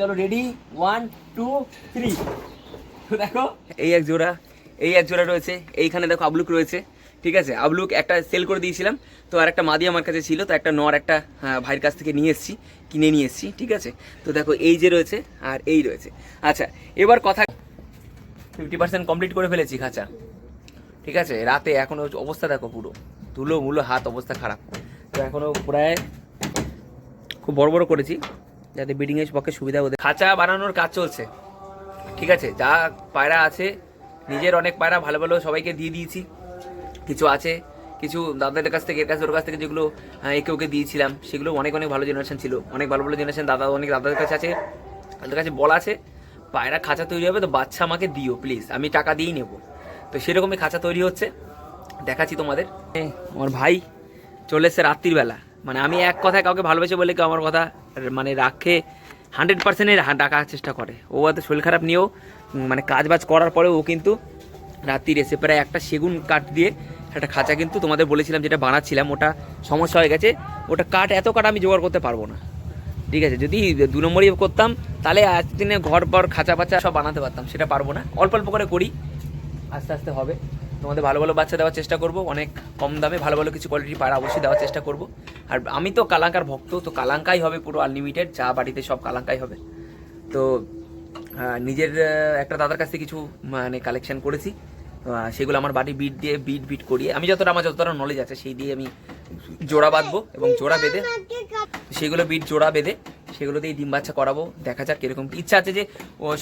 চলো ready one two three দেখো এই এক জোড়া এই এক জোড়া রয়েছে। এইখানে দেখো আবলুক রয়েছে ঠিক আছে? আবলুক একটা সেল করে দিয়েছিলাম। তো আর একটা মাদি আমার কাছে ছিল তো একটা নর একটা আহ, ভাইয়ের কাছ থেকে নিয়ে এসেছি কিনে নিয়ে এসেছি ঠিক আছে? তো দেখো এই যে রয়েছে আর এই রয়েছে। আচ্ছা এবার কথা ফিফটি পার্সেন্ট কমপ্লিট করে ফেলেছি খাঁচা। ঠিক আছে? রাতে এখনও অবস্থা দেখো পুরো। ধুলো মুলো হাত অবস্থা খারাপ। তো এখনও প্রায় খুব বড় বড় করেছি। যাতে বিডিংয়ের পক্ষে সুবিধা ওদের। খাঁচা বানানোর কাজ চলছে। ঠিক আছে যা পায়রা আছে নিজের অনেক পায়রা ভালো ভালো সবাইকে দিয়ে দিয়েছি। কিছু আছে কিছু দাদাদের কাছ থেকে এর কাছে ওর কাছ থেকে যেগুলো আহ, একে ওকে দিয়েছিলাম সেগুলো অনেক অনেক ভালো জেনারেশন ছিল। অনেক ভালো ভালো জেনারেশন দাদা অনেক দাদাদের কাছে আছে তাদের কাছে বলা আছে পায়রা খাঁচা তৈরি হবে তো বাচ্চা আমাকে দিও প্লিজ আমি টাকা দিয়েই নেব। তো সেরকমই খাঁচা তৈরি হচ্ছে দেখাচ্ছি তোমাদের। আমার ভাই চলে এসছে রাত্রিবেলা। মানে আমি এক কথায় কাউকে ভালোবেসে বলে কেউ আমার কথা মানে রাখে হান্ড্রেড পার্সেন্টের ডাকার চেষ্টা করে। ও হয়তো শরীর খারাপ নিয়েও মানে কাজ বাজ করার পরেও ও কিন্তু রাত্রির এসে প্রায় একটা সেগুন কাঠ দিয়ে একটা খাঁচা কিন্তু তোমাদের বলেছিলাম যেটা বানাচ্ছিলাম, ওটা সমস্যা হয়ে গেছে। ওটা কাঠ এত কাঠ আমি জোগাড় করতে পারব না। ঠিক আছে, যদি দু নম্বরই করতাম, তাহলে আজ দিনে ঘর পর খাঁচা পাচা সব বানাতে পারতাম, সেটা পারব না। অল্প অল্প করে করি, আস্তে আস্তে হবে। তোমাদের ভালো ভালো বাচ্চা দেওয়ার চেষ্টা করব, অনেক কম দামে ভালো ভালো কিছু কোয়ালিটি পায়রা অবশ্যই দেওয়ার চেষ্টা করব। আর আমি তো কালাঙ্কার ভক্ত, তো কালাঙ্কাই হবে পুরো আনলিমিটেড যা বাড়িতে সব কালাঙ্কাই হবে। তো নিজের একটা দাদার কাছ থেকে কিছু মানে কালেকশন করেছি। সেগুলো আমার বাড়ি বিট দিয়ে বিট বিট করিয়ে, আমি যতটা, আমার যতটা নলেজ আছে, সেই দিয়ে আমি জোড়া বাঁধবো এবং জোড়া বেঁধে, সেগুলো বিট জোড়া বেঁধে সেগুলো দিয়ে ডিম বাচ্চা করাবো। দেখা যাক কীরকম। ইচ্ছা আছে যে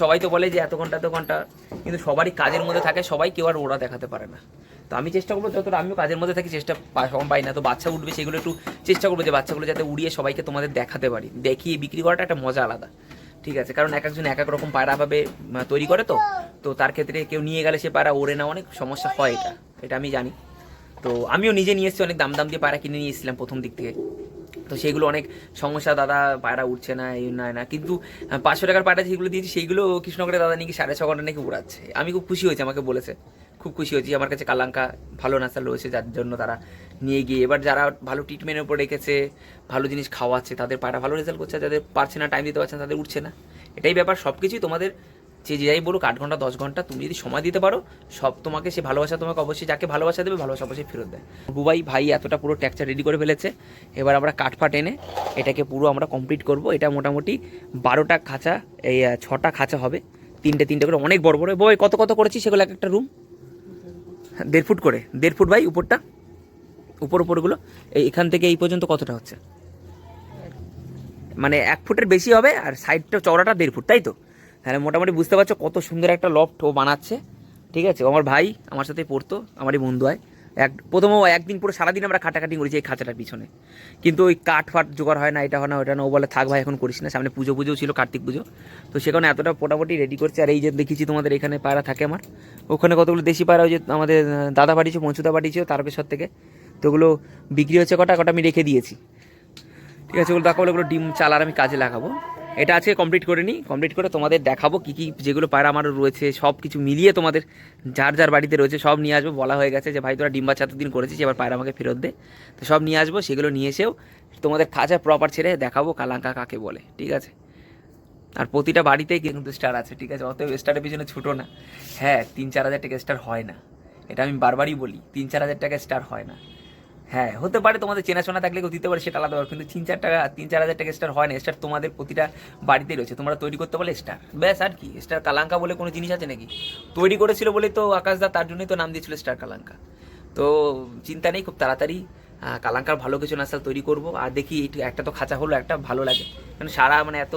সবাই তো বলে যে, এত ঘণ্টা এত ঘণ্টা। কিন্তু সবারই কাজের মধ্যে থাকে, সবাই কেউ আর ওরা দেখাতে পারে না। তো আমি চেষ্টা করব, যতটা আমিও কাজের মধ্যে থাকি, চেষ্টা পাই না। তো বাচ্চা উঠবে, সেগুলো একটু চেষ্টা করব যে, বাচ্চাগুলো যাতে উড়িয়ে সবাইকে তোমাদের দেখাতে পারি। দেখিয়ে বিক্রি করাটা একটা মজা আলাদা। ঠিক আছে? কারণ এক একজন এক এক রকম পায়রা ভাবে তৈরি করে তো। তো তার ক্ষেত্রে কেউ নিয়ে গেলে সে পায়রা ওড়ে না, অনেক সমস্যা হয় এটা। এটা আমি জানি। তো আমিও নিজে নিয়ে এসেছি, অনেক দাম দাম দিয়ে পায়রা কিনে নিয়ে এসেছিলাম প্রথম দিক থেকে। তো সেইগুলো অনেক সমস্যা, দাদা পায়রা উঠছে না, এই না না। কিন্তু পাঁচশো টাকার পায়রা যেগুলো দিয়েছি, সেইগুলো কৃষ্ণনগরের দাদা নাকি সাড়ে ছ ঘণ্টা নাকি উড়াচ্ছে। আমি খুব খুশি হয়েছি, আমাকে বলেছে। খুব খুশি হয়েছি, আমার কাছে কালাঙ্কা ভালো নাস্তা রয়েছে, যার জন্য তারা নিয়ে গিয়ে, এবার যারা ভালো ট্রিটমেন্টের উপর রেখেছে, ভালো জিনিস খাওয়াচ্ছে, তাদের পায়রা ভালো রেজাল্ট করছে, যাদের পারছে না টাইম দিতে পারছে না, তাদের উঠছে না। এটাই ব্যাপার সব কিছুই তোমাদের যে যাই বলুক আট ঘণ্টা, দশ ঘণ্টা তুমি যদি সময় দিতে পারো, সব তোমাকে সে ভালোবাসা তোমাকে অবশ্যই যাকে ভালোবাসা দেবে, ভালোবাসা অবশ্যই ফেরত দেয়। বুবাই ভাই এতটা পুরো ট্যাক্সটা রেডি করে ফেলেছে। এবার আমরা কাঠফাট এনে এটাকে পুরো আমরা কমপ্লিট করব। এটা মোটামুটি বারোটা খাঁচা, এই ছটা খাঁচা হবে। তিনটে তিনটে করে, অনেক বড় বড়। বই কত কত করেছি সেগুলো এক একটা রুম দেড় ফুট করে। দেড় ফুট ভাই, উপরটা? উপর, উপরগুলো? এই, এখান থেকে এই পর্যন্ত কতটা হচ্ছে? মানে এক ফুটের বেশি হবে আর সাইডটা চওড়াটা দেড় ফুট, তাই তো? তাহলে মোটামুটি বুঝতে পারছ কত সুন্দর একটা লফট ও বানাচ্ছে। ঠিক আছে? আমার ভাই, আমার সাথে পড়তো, আমারই বন্ধু হয় এক, প্রথম একদিন পুরো সারাদিন আমরা কাটাকাটি করেছি এই খাঁচাটার পিছনে। কিন্তু ওই কাঠ ফাট জোগাড় হয় না, এটা হয় না, ওটা না, ও বলে, থাক ভাই, এখন করিস না। সামনে পুজো পুজো ছিল, কার্তিক পুজো। তো সেখানে এতটা মোটামুটি রেডি করছে। আর এই যে দেখেছি তোমাদের এখানে পায়রা থাকে আমার। ওখানে কতগুলো দেশি পায়রা, ওই যে আমাদের দাদা পাঠিয়েছে পঞ্চুদা পাঠিয়েছে তারকেশ্বর থেকে। তো ওগুলো বিক্রি হচ্ছে কটা কটা আমি রেখে দিয়েছি। ঠিক আছে, ওগুলো দেখা, ওগুলো ডিম চালার আমি কাজে লাগাবো। এটা আজকে কমপ্লিট করে নিই কমপ্লিট করে তোমাদের দেখাবো কী কী যেগুলো পায়রা আমার রয়েছে, সব কিছু মিলিয়ে তোমাদের যার যার বাড়িতে রয়েছে সব নিয়ে আসব। বলা হয়ে গেছে যে, ভাই, তোরা ডিম বাচ্চা এতদিন করেছিস, এবার পায়রা আমাকে ফেরত দে। তো সব নিয়ে আসব, সেগুলো নিয়ে এসেও তোমাদের খাঁচা প্রপার ছেড়ে দেখাবো কালাঙ্কা কাকে বলে, ঠিক আছে? আর প্রতিটা বাড়িতেই কিন্তু স্টার আছে, ঠিক আছে? অতএব স্টারের পিছনে ছুটো না। হ্যাঁ তিন চার হাজার টাকা স্টার হয় না। এটা আমি বারবারই বলি, তিন চার হাজার টাকা স্টার হয় না। হ্যাঁ হতে পারে তোমাদের চেনাশোনা থাকলে কেউ দিতে পারে, সেটা আলাদা কিন্তু তিন চার টাকা, তিন চার হাজার টাকা স্টার হয় না। স্টার তোমাদের প্রতিটা বাড়িতে রয়েছে। তোমরা তৈরি করতে বলে স্টার ব্যাস আর কি স্টার কালাঙ্কা বলে কোনো জিনিস আছে নাকি? তৈরি করেছিল বলেই তো আকাশদা তার জন্যই তো নাম দিয়েছিল স্টার কালাঙ্কা। তো চিন্তা নেই, খুব তাড়াতাড়ি কালাঙ্কার ভালো কিছু নাস্তা তৈরি করব। আর দেখি একটু একটা তো খাঁচা হলো, একটা ভালো লাগে। মানে সারা মানে এত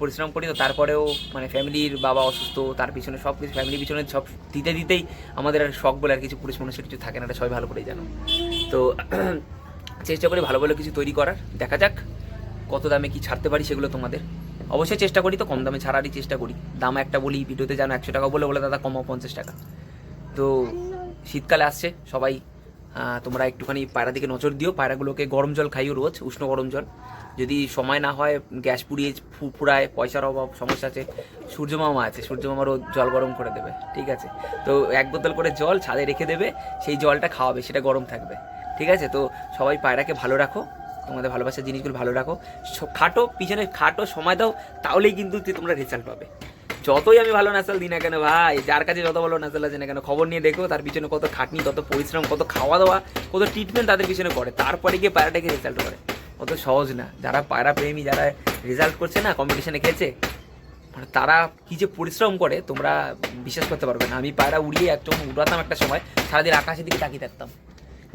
পরিশ্রম করি, তো তারপরেও মানে ফ্যামিলির বাবা অসুস্থ, তার পিছনে সব কিছু ফ্যামিলির পিছনে সব দিতে দিতেই আমাদের আর শখ বলে আর কিছু পুরুষ মানুষের কিছু থাকে না, এটা সবাই ভালো করেই জানো। তো চেষ্টা করি ভালো ভালো কিছু তৈরি করার, দেখা যাক কত দামে কি ছাড়তে পারি সেগুলো তোমাদের। অবশ্যই চেষ্টা করি তো, কম দামে ছাড়ারই চেষ্টা করি। দাম একটা বলি, ভিডিওতে জানো একশো টাকা বলে বলে দাদা কমাও পঞ্চাশ টাকা। তো শীতকালে আসছে, সবাই তোমরা একটুখানি পায়রা দিকে নজর দিও, পায়রাগুলোকে গরম জল খাইও রোজ, উষ্ণ গরম জল। যদি সময় না হয়, গ্যাস পুড়িয়ে ফুরায়, পয়সার অভাব, সমস্যা আছে, সূর্যমামা আছে, সূর্যমামারও জল গরম করে দেবে, ঠিক আছে? তো এক বোতল করে জল ছাদে রেখে দেবে, সেই জলটা খাওয়াবে, সেটা গরম থাকবে, ঠিক আছে? তো সবাই পায়রাকে ভালো রাখো, তোমাদের ভালোবাসার জিনিসগুলো ভালো রাখো খাটো, পিছনে খাটো সময় দাও, তাহলেই কিন্তু তোমরা রেজাল্ট পাবে। যতই আমি ভালো নাচাল দিই না কেন, ভাই, যার কাছে যত ভালো নাচাল আছে না কেন, খবর নিয়ে দেখো, তার পিছনে কত খাটনি, কত পরিশ্রম, কত খাওয়া দাওয়া, কত ট্রিটমেন্ট তাদের পিছনে করে, তারপরে গিয়ে পায়রাটাকে রেজাল্ট করে। অত সহজ না। যারা পায়রা প্রেমী, যারা রেজাল্ট করছে না কম্পিটিশনে খেয়েছে মানে তারা কি যে পরিশ্রম করে, তোমরা বিশ্বাস করতে পারবে না। আমি পায়রা উড়িয়ে একদম উড়াতাম একটা সময়, সারাদিন আকাশের দিকে তাকিয়ে থাকতাম।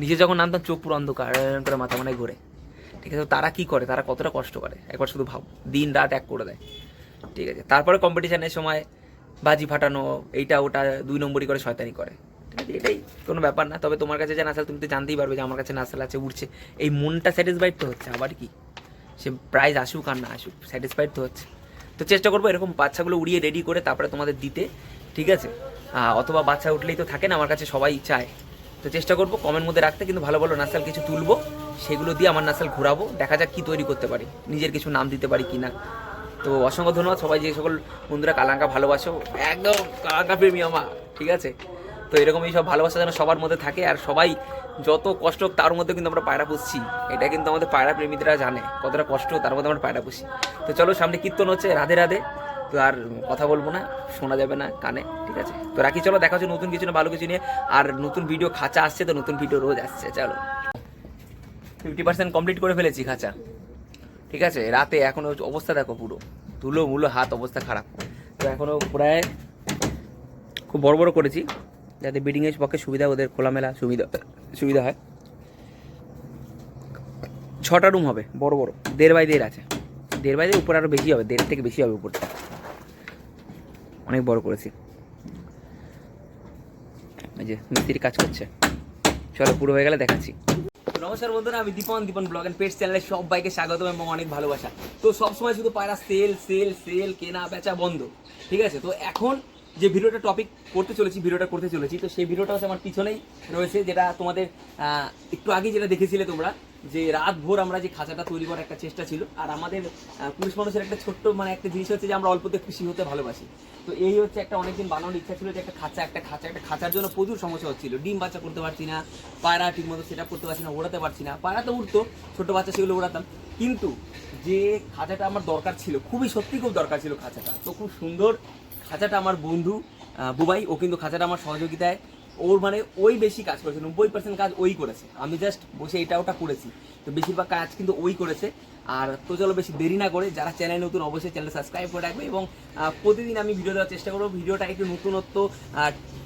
নিজে যখন নামতাম, চোখ পুরো অন্ধকার করে মাথা মানে ঘুরে। ঠিক আছে তারা কি করে? তারা কতটা কষ্ট করে? একবার শুধু ভাব, দিন রাত এক করে দেয়। ঠিক আছে, তারপরে কম্পিটিশনের সময় বাজি ফাটানো, এইটা ওটা দুই নম্বরই করে শয়তানি করে। ঠিক আছে এটাই কোনো ব্যাপার না। তবে তোমার কাছে যে নাসাল, তুমি তো জানতেই পারবে যে আমার কাছে নাসাল আছে উঠছে এই মনটা স্যাটিসফাইড তো হচ্ছে, আবার কি? সে প্রাইজ আসুক আর না আসুক স্যাটিসফাইড তো হচ্ছে। তো চেষ্টা করব এরকম বাচ্চাগুলো উড়িয়ে রেডি করে তারপরে তোমাদের দিতে, ঠিক আছে? অথবা বাচ্চা উঠলেই তো থাকে না, আমার কাছে সবাই চায়। তো চেষ্টা করব কমের মধ্যে রাখতে, কিন্তু ভালো ভালো নাসাল কিছু তুলবো, সেগুলো দিয়ে আমার নাসাল ঘোরাবো, দেখা যাক কি তৈরি করতে পারি, নিজের কিছু নাম দিতে পারি কিনা। তো অসংখ্য ধন্যবাদ সবাই, যে সকল বন্ধুরা কালাঙ্কা ভালোবাসো, একদম কালাঙ্কা প্রেমী আমার, ঠিক আছে? তো এরকমই সব ভালোবাসা যেন সবার মধ্যে থাকে, আর সবাই যত কষ্ট তার মধ্যে কিন্তু আমরা পায়রা পুষছি। এটা কিন্তু আমাদের পায়রা প্রেমীরা জানে, কতটা কষ্ট তার মধ্যে আমরা পায়রা পুষি। তো চলো সামনে কীর্তন হচ্ছে, রাধে রাধে। তো আর কথা বলব না, শোনা যাবে না কানে, ঠিক আছে? তো রাখি, চলো দেখা হচ্ছে নতুন কিছু না ভালো কিছু নিয়ে। আর নতুন ভিডিও খাঁচা আসছে তো নতুন ভিডিও রোজ আসছে, চলো। ফিফটি পার্সেন্ট কমপ্লিট করে ফেলেছি খাঁচা, ঠিক আছে? রাতে এখনও অবস্থা দেখো পুরো, ধুলো, মুলো, হাত অবস্থা খারাপ। তো এখনও প্রায় খুব বড় বড় করেছি। যাতে বিডিংয়ের পক্ষে সুবিধা ওদের খোলামেলা সুবিধা সুবিধা হয়। ছটা রুম হবে, বড় বড়। দেড় বাই দেড় আছে। দেড় বাই দেড় উপর আরও বেশি হবে, দেড় থেকে বেশি হবে উপরটা অনেক বড় করেছি। এই যে মিস্ত্রি কাজ করছে। চলো পুরো হয়ে গেলে দেখাচ্ছি। নমস্কার বন্ধুরা, আমি Dipan Dipan blog and page চ্যানেলে সব বাইকে স্বাগত এবং অনেক ভালোবাসা। তো সবসময় শুধু পায়রা সেল সেল সেল কেনা, বেচা বন্ধ। ঠিক আছে? তো এখন যে ভিডিওটা টপিক করতে চলেছি, ভিডিওটা করতে চলেছি, তো সেই ভিডিওটা হচ্ছে আমার পিছনেই রয়েছে, যেটা তোমাদের একটু আগে যেটা দেখেছিলে তোমরা, যে রাত ভোর আমরা যে খাঁচাটা তৈরি করার একটা চেষ্টা ছিল, আর আমাদের পুরুষ মানুষের একটা ছোট্ট মানে একটা জিনিস হচ্ছে যে আমরা অল্পতে খুশি হতে ভালোবাসি। তো এই হচ্ছে একটা অনেকদিন বানানোর ইচ্ছা ছিল যে একটা খাঁচা একটা খাঁচা, একটা খাঁচার জন্য প্রচুর সমস্যা হচ্ছিল। ডিম বাচ্চা করতে পারছি না, পায়রা ঠিক মতো সেট করতে পারছি না, ওড়াতে পারছি না, পায়রা তো উঠতো ছোটো বাচ্চা সেগুলো ওড়াতাম। কিন্তু যে খাঁচাটা আমার দরকার ছিল, খুবই সত্যি খুব দরকার ছিল খাঁচাটা, তো খুব সুন্দর খাঁচাটা আমার বন্ধু বুবাই, ও কিন্তু খাঁচাটা আমার সহযোগিতায়। ওর মানে ওই বেশি কাজ করেছে, নব্বই পার্সেন্ট কাজ ওই করেছে। আমি জাস্ট বসে এটা ওটা করেছি। তো বেশিরভাগ কাজ কিন্তু ওই করেছে। আর তো চলো বেশি দেরি না করে যারা চ্যানেল নতুন অবশ্যই চ্যানেল সাবস্ক্রাইব করে রাখবে এবং প্রতিদিন আমি ভিডিও দেওয়ার চেষ্টা করব। ভিডিওটা একটু নতুনত্ব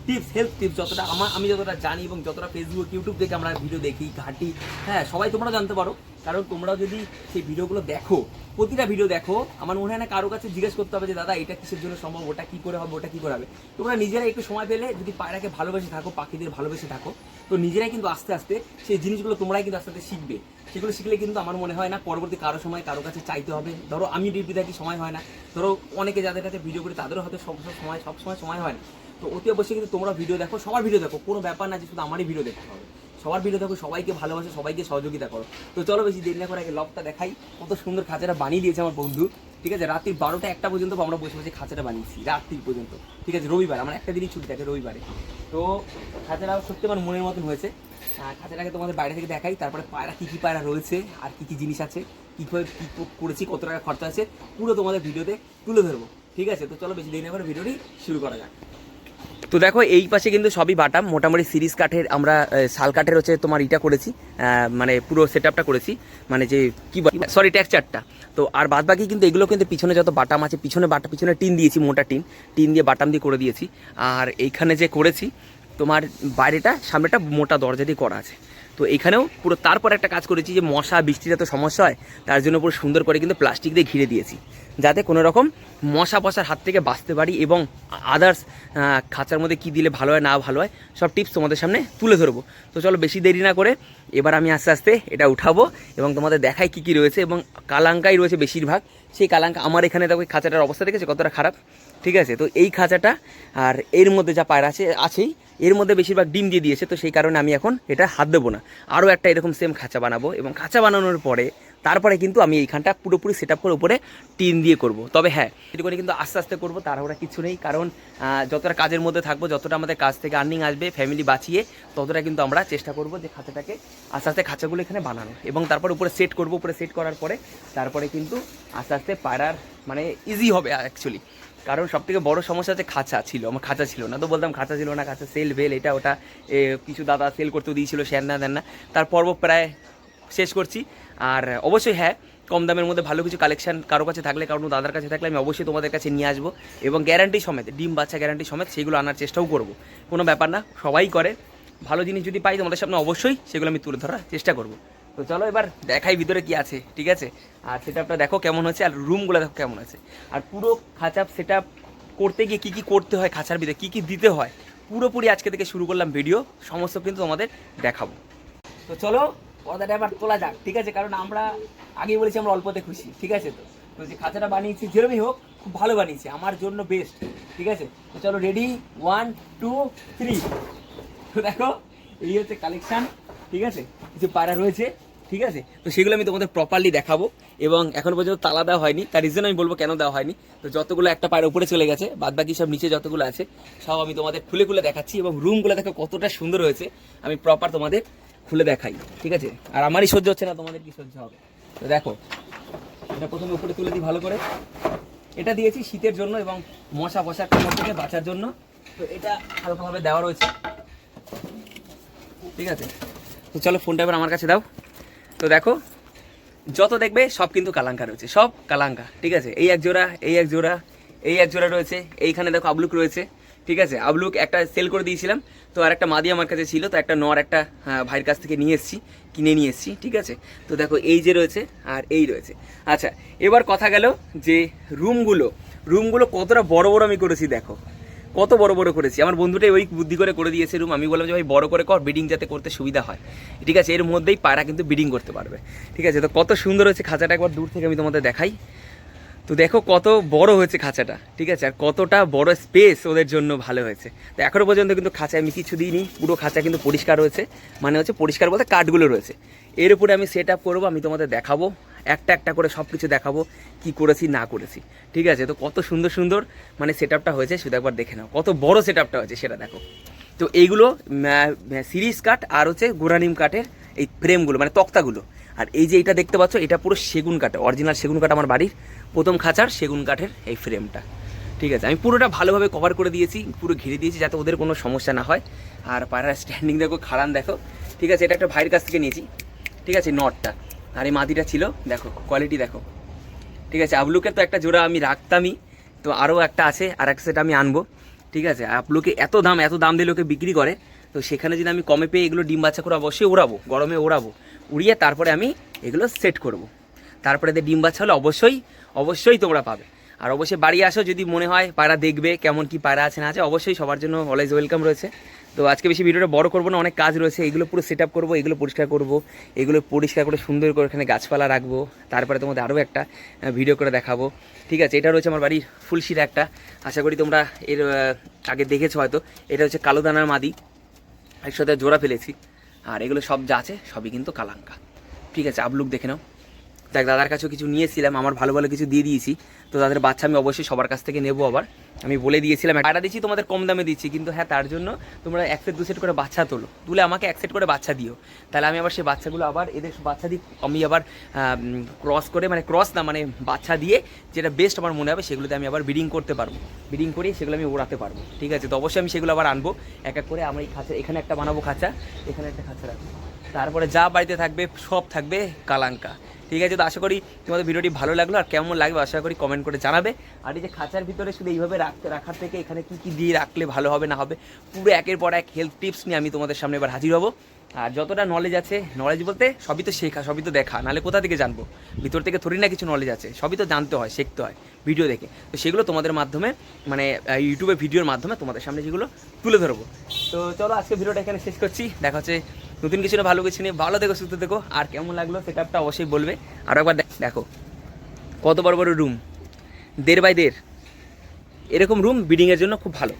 টিপস হেল্প টিপস যতটা আমার, আমি যতটা জানি এবং যতটা ফেসবুক ইউটিউব থেকে আমরা ভিডিও দেখি, ঘাঁটি হ্যাঁ সবাই তোমরা জানতে পারো। কারণ তোমরাও যদি সেই ভিডিওগুলো দেখো, প্রতিটা ভিডিও দেখো, আমার মনে হয় না কারও কাছে জিজ্ঞেস করতে হবে যে, দাদা, এটা কিসের জন্য সম্ভব? ওটা কী করে হবে? ওটা কী করে হবে? তোমরা নিজেরা একটু সময় পেলে যদি পায়রাকে ভালোবেসে থাকো, পাখিদের ভালোবেসে থাকো, তো নিজেরাই কিন্তু আস্তে আস্তে সেই জিনিসগুলো তোমরাই কিন্তু আস্তে আস্তে শিখবে। সেগুলো শিখলে কিন্তু আমার মনে হয় না পরবর্তী কারও সময় কারও কাছে চাইতে হবে। ধরো আমি ডিউটি থাকি, সময় হয় না। ধরো অনেকে যাদের কাছে ভিডিও করি, তাদেরও হয়তো সব সময় সব সময় সময় হয় না। তো অতি অবশ্যই কিন্তু তোমরা ভিডিও দেখো, সবার ভিডিও দেখো। কোনো ব্যাপার না যে শুধু আমারই ভিডিও দেখতে হবে। সবার ভিডিও দেখো, সবাইকে ভালোবাসে, সবাইকে সহযোগিতা করো। তো চলো বেশি দেরি না করে আগে লকটা দেখাই। কত সুন্দর খাঁচাটা বানিয়ে দিয়েছে আমার বন্ধু। ঠিক আছে? রাত্রির বারোটা একটা পর্যন্ত আমরা বসে বসে খাঁচাটা বানিয়েছি, রাত্রির পর্যন্ত। ঠিক আছে? রবিবার, আমার একটা দিনই ছুটি থাকে রবিবারে। তো খাঁচাটা সত্যি আমার মনের মতন হয়েছে। খাঁচাটাকে তোমাদের বাইরে থেকে দেখাই, তারপরে পায়রা, কী কী পায়রা রয়েছে, আর কী কী জিনিস আছে কীভাবে কী, করেছি, কত টাকা খরচা আছে, পুরো তোমাদের ভিডিওতে তুলে ধরবো। ঠিক আছে? তো চলো বেশি দেরি না করে ভিডিওটি শুরু করা যাক। তো দেখো, এই পাশে কিন্তু সবই বাটাম। মোটামুটি সিরিজ কাঠের আমরা শাল কাঠের হচ্ছে তোমার ইটা করেছি মানে পুরো সেট করেছি মানে যে কি সরি টেক্সচারটা। তো আর বাদ বাকি কিন্তু এগুলো কিন্তু পিছনে যত বাটাম আছে, পিছনে বাটা, পিছনে টিন দিয়েছি, মোটা টিন। টিন দিয়ে বাটাম দিয়ে করে দিয়েছি। আর এইখানে যে করেছি, তোমার বাইরেটা, সামনেটা মোটা দরজা দিয়ে করা আছে। তো এখানেও পুরো তারপর একটা কাজ করেছি যে মশা, বৃষ্টির এত সমস্যা হয়, তার জন্য পুরো সুন্দর করে কিন্তু প্লাস্টিক দিয়ে ঘিরে দিয়েছি। যাতে কোনো রকম মশা পশার হাত থেকে বাঁচতে পারি এবং আদার্স খাঁচার মধ্যে কী দিলে ভালো হয়, না ভালো হয়, সব টিপস তোমাদের সামনে তুলে ধরবো। তো চলো বেশি দেরি না করে এবার আমি আস্তে আস্তে এটা উঠাবো এবং তোমাদের দেখাই কী কী রয়েছে এবং কালাঙ্কাই রয়েছে বেশিরভাগ। সেই কালাঙ্কা আমার এখানে দেখো খাঁচাটার অবস্থা দেখেছে? কতটা খারাপ। ঠিক আছে? তো এই খাঁচাটা আর এর মধ্যে যা পায়রা আছে, আছেই। এর মধ্যে বেশিরভাগ ডিম দিয়ে দিয়েছে, তো সেই কারণে আমি এখন এটা হাত দেবো না। আরও একটা এরকম সেম খাঁচা বানাবো এবং খাঁচা বানানোর পরে তারপরে কিন্তু আমি এইখানটা পুরোপুরি সেট আপ করে উপরে টিন দিয়ে করব। তবে হ্যাঁ এটুকুনি কিন্তু আস্তে আস্তে করব, তাড়াহুড়া কিছু নেই, কারণ যতটা কাজের মধ্যে থাকব, যতটা আমাদের কাজ থেকে আর্নিং আসবে ফ্যামিলি বাঁচিয়ে, ততটা কিন্তু আমরা চেষ্টা করব যে খাঁচাটাকে আস্তে আস্তে খাঁচাগুলো এখানে বানানো এবং তারপর উপরে সেট করব, উপরে সেট করার পরে, তারপরে কিন্তু আস্তে আস্তে পায়রার মানে ইজি হবে অ্যাকচুয়ালি কারণ সব থেকে বড় সমস্যা হচ্ছে খাঁচা ছিল, আমার খাঁচা ছিল না। তো বলতাম খাঁচা ছিল না, খাঁচা সেল ভেল এটা ওটা কিছু দাদা সেল করতে দিয়েছিল শ্যান না দেন না তার পর্ব প্রায় শেষ করছি। আর অবশ্যই হ্যাঁ কম দামের মধ্যে ভালো কিছু কালেকশন কারও কাছে থাকলে কারণ দাদার কাছে থাকলে আমি অবশ্যই তোমাদের কাছে নিয়ে আসব। এবং গ্যারান্টি সমেত, ডিম, বাচ্চা গ্যারান্টি সমেত সেগুলো আনার চেষ্টাও করব। কোনো ব্যাপার না, সবাই করে। ভালো জিনিস যদি পাই তোমাদের সামনে অবশ্যই সেগুলো আমি তুলে ধরার চেষ্টা করব। তো চলো এবার দেখাই ভিতরে কি আছে, ঠিক আছে? আর সেটআপটা দেখো কেমন হচ্ছে, আর রুমগুলো দেখো কেমন আছে। আর পুরো খাঁচা সেটআপ করতে গিয়ে কী কী করতে হয়, খাঁচার ভিতরে কী কী দিতে হয়, পুরোপুরি আজকে থেকে শুরু করলাম ভিডিও সমস্ত কিন্তু তোমাদের দেখাবো। তো চলো কথাটা এবার তোলা যাক, ঠিক আছে? কারণ আমরা আগেই বলেছি আমরা অল্পতে খুশি, ঠিক আছে তো? তো যে খাঁচাটা বানিয়েছি, যেরমই হোক, খুব ভালো বানিয়েছি, আমার জন্য বেস্ট ঠিক আছে? তো চলো রেডি ওয়ান টু থ্রি তো দেখো, এই হচ্ছে কালেকশন ঠিক আছে? কিছু পায়রা রয়েছে, ঠিক আছে? তো সেগুলো আমি তোমাদের প্রপারলি দেখাবো, এবং এখনও পর্যন্ত তালা দেওয়া হয়নি। তার রিজন আমি বলব কেন দেওয়া হয়নি। তো যতগুলো একটা পায়ের উপরে চলে গেছে বাদ বাকি সব নিচে যতগুলো আছে, সব আমি তোমাদের খুলে খুলে দেখাচ্ছি, এবং রুমগুলো দেখো কতটা সুন্দর হয়েছে। আমি প্রপার তোমাদের খুলে দেখাই, ঠিক আছে? আর আমারই সহ্য হচ্ছে না, তোমাদের কি সহ্য হবে? তো দেখো, এটা প্রথমে উপরে তুলে দিই ভালো করে। এটা দিয়েছি শীতের জন্য এবং মশা বসার কামড় থেকে বাঁচার জন্য। তো এটা হালকাভাবে দেওয়া রয়েছে। ঠিক আছে? তো চলো ফোনটা এবার আমার কাছে দাও। তো দেখো, যত দেখবে সব কিন্তু কালাঙ্কা রয়েছে, সব কালাঙ্কা, ঠিক আছে? এই এক জোড়া, এই এক জোড়া, এই এক জোড়া রয়েছে, এইখানে দেখো আবলুক রয়েছে। ঠিক আছে? আবলুক একটা সেল করে দিয়েছিলাম। তো আর একটা মাদি আমার কাছে ছিল, তো একটা নর একটা ভাইয়ের কাছ থেকে নিয়ে এসেছি, কিনে নিয়ে এসেছি, ঠিক আছে? তো দেখো, এই যে রয়েছে আর এই রয়েছে। আচ্ছা এবার কথা গেল যে রুমগুলো রুমগুলো কতটা বড় বড় আমি করেছি দেখো। কত বড় বড় করেছি। আমার বন্ধুটাই ওই বুদ্ধি করে করে দিয়েছে রুম আমি বললাম যে, ভাই, বড় করে কর বিডিং যাতে করতে সুবিধা হয়। ঠিক আছে? এর মধ্যেই পায়রা কিন্তু বিডিং করতে পারবে। ঠিক আছে? তো কত সুন্দর হয়েছে, খাঁচাটা একবার দূর থেকে আমি তোমাদের দেখাই। তো দেখো কত বড় হয়েছে খাঁচাটা, ঠিক আছে? আর কতটা বড় স্পেস ওদের জন্য ভালো হয়েছে। তো এখনও পর্যন্ত কিন্তু খাঁচায় আমি কিছু দিইনি, পুরো খাঁচা কিন্তু পরিষ্কার রয়েছে। মানে হচ্ছে পরিষ্কার বলতে কাঠগুলো রয়েছে। এর উপরে আমি সেট আপ করব, আমি তোমাদের দেখাবো, একটা একটা করে সব কিছু দেখাবো, কি করেছি, না করেছি। ঠিক আছে? তো কত সুন্দর সুন্দর মানে সেট আপটা হয়েছে শুধু একবার দেখে নাও। কত বড় সেট আপটা হয়েছে, সেটা দেখো। তো এইগুলো সিরিজ কাঠ আর হচ্ছে গোরানিম কাঠের এই ফ্রেমগুলো মানে তক্তাগুলো। আর এই যে এটা দেখতে পাচ্ছ, এটা পুরো সেগুন কাঠ অরিজিনাল সেগুন কাঠ আমার বাড়ির। প্রথম খাঁচার সেগুন কাঠের এই ফ্রেমটা ঠিক আছে, আমি পুরোটা ভালোভাবে কভার করে দিয়েছি, পুরো ঘিরে দিয়েছি যাতে ওদের কোনো সমস্যা না হয়। আর পায়রার স্ট্যান্ডিং দেখো, খাড়ান দেখো। ঠিক আছে, এটা একটা ভাইয়ের কাছ থেকে নিয়েছি। ঠিক আছে নটটা আর এই মাটিটা ছিল, দেখো কোয়ালিটি দেখো। ঠিক আছে আবলুকের তো একটা জোড়া আমি রাখতামই, তো আরও একটা আছে, আর একটা সেটা আমি আনব। ঠিক আছে আবলুকে এত দাম এত দাম দিয়ে লোকে বিক্রি করে, তো সেখানে যদি আমি কমে পেয়ে এগুলো ডিম বাচ্চা করে অবশ্যই ওড়াবো, গরমে ওড়াবো। উড়িয়ে তারপরে আমি এগুলো সেট করব। তারপরে ডিম বাচ্চা হলে অবশ্যই অবশ্যই তোমরা পাবে। আর অবশ্যই বাড়ি আসো যদি মনে হয় পায়রা দেখবে কেমন কি পায়রা আছে না আছে, অবশ্যই সবার জন্য অলওয়েজ ওয়েলকাম রয়েছে। তো আজকে বেশি ভিডিওটা বড় করব না, অনেক কাজ রয়েছে, এগুলো পুরো সেট আপ করব, এগুলো পরিষ্কার করব, এগুলো পরিষ্কার করে সুন্দর করে এখানে গাছপালা রাখব, তারপরে তোমাদের আরও একটা ভিডিও করে দেখাবো। ঠিক আছে, এটা রয়েছে আমার বাড়ির ফুলশিরা একটা, আশা করি তোমরা এর আগে দেখেছ হয়তো, এটা হচ্ছে কালো দানার মাদি একসাথে জোড়া ফেলেছি। আর এগুলো সব যা আছে, সবই কিন্তু কালাঙ্কা। ঠিক আছে আবলুক দেখে নাও। দেখ, দাদার কাছেও কিছু নিয়েছিলাম, আমার ভালো ভালো কিছু দিয়ে দিয়েছি, তো তাদের বাচ্চা আমি অবশ্যই সবার কাছ থেকে নেব আবার। আমি বলে দিয়েছিলাম পায়রা দিচ্ছি, তোমাদের কম দামে দিচ্ছি, কিন্তু হ্যাঁ তার জন্য তোমরা এক সেট দু সেট করে বাচ্চা তোলো। তুলে আমাকে এক সেট করে বাচ্চা দিও। তাহলে আমি আবার সেই বাচ্চাগুলো আবার এদের বাচ্চা দিই আমি আবার ক্রস করে মানে ক্রস না মানে বাচ্চা দিয়ে যেটা বেস্ট আমার মনে হবে, সেগুলোতে আমি আবার ব্রিডিং করতে পারব। ব্রিডিং করে সেগুলো আমি ওড়াতে পারব, ঠিক আছে? তো অবশ্যই আমি সেগুলো আবার আনব। এক এক করে আমার এই খাঁচা, এখানে একটা বানাবো খাঁচা, এখানে একটা খাঁচা রাখব। তারপরে যা বাড়িতে থাকবে, সব থাকবে কালাঙ্কা। ঠিক আছে, তো আশা করি তোমাদের ভিডিওটি ভালো লাগল, আর কেমন লাগবে আশা করি কমেন্ট করে জানাবে। আর এই যে খাঁচার ভিতরে শুধু এইভাবে রাখতে, রাখার থেকে এখানে কী কী দিয়ে রাখলে ভালো হবে, না হবে, পুরো একের পর এক হেলথ টিপস নিয়ে আমি তোমাদের সামনে এবার হাজির হব। আর যতটা নলেজ আছে নলেজ বলতে সবই তো শেখা, সবই তো দেখা, নাহলে কোথা থেকে জানব? ভিতর থেকে থোড়ি না কিছু নলেজ আছে, সবই তো জানতে হয়, শিখতে হয় ভিডিও দেখে। তো সেগুলো তোমাদের মাধ্যমে মানে ইউটিউবে ভিডিওর মাধ্যমে তোমাদের সামনে যেগুলো তুলে ধরবো। তো চলো আজকে ভিডিওটা এখানে শেষ করছি, দেখা হচ্ছে নতুন কিছু না, ভালো কিছু নিয়ে, ভালো দেখো সুস্থ দেখো আর কেমন লাগল সেটআপটা অবশ্যই বলবে। আর একবার দেখ- কত বড় বড় রুম দেড় বাই দেড়। এরকম রুম বিডিংয়ের জন্য খুব ভালো,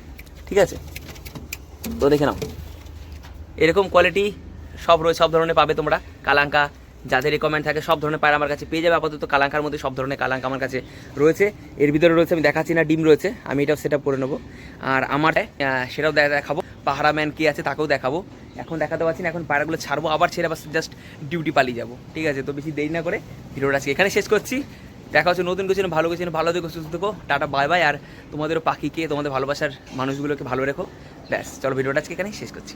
ঠিক আছে? তো দেখে নাও। এরকম কোয়ালিটি সব রয়েছে সব ধরনের পাবে তোমরা। কালাঙ্কা, যাদের রেকমেন্ড থাকে, সব ধরনের পায়রা আমার কাছে পেয়ে যাবে আপাতত। কালাঙ্কার মধ্যে সব ধরনের কালাঙ্কা আমার কাছে রয়েছে। এর ভিতরে রয়েছে, আমি দেখাচ্ছি না, ডিম রয়েছে। আমি এটাও সেট করে নেব। আর আমার সেটাও দেখাবো। পাহারা ম্যান কী আছে তাকেও দেখাবো। এখন দেখাতে পারছি না, এখন পায়রাগুলো ছাড়বো, আবার ছেড়ে আবার জাস্ট ডিউটি পালিয়ে যাব। ঠিক আছে, তো বেশি দেরি না করে ভিডিওটা আজকে এখানে শেষ করছি। দেখা হচ্ছে নতুন কিছু ভালো কিছু ভালো দেখো সুস্থ থেকো, টাটা বাই বাই আর তোমাদেরও পাখিকে, তোমাদের ভালোবাসার মানুষগুলোকে ভালো রেখো। ব্যাস, চলো ভিডিওটা আজকে এখানেই শেষ করছি।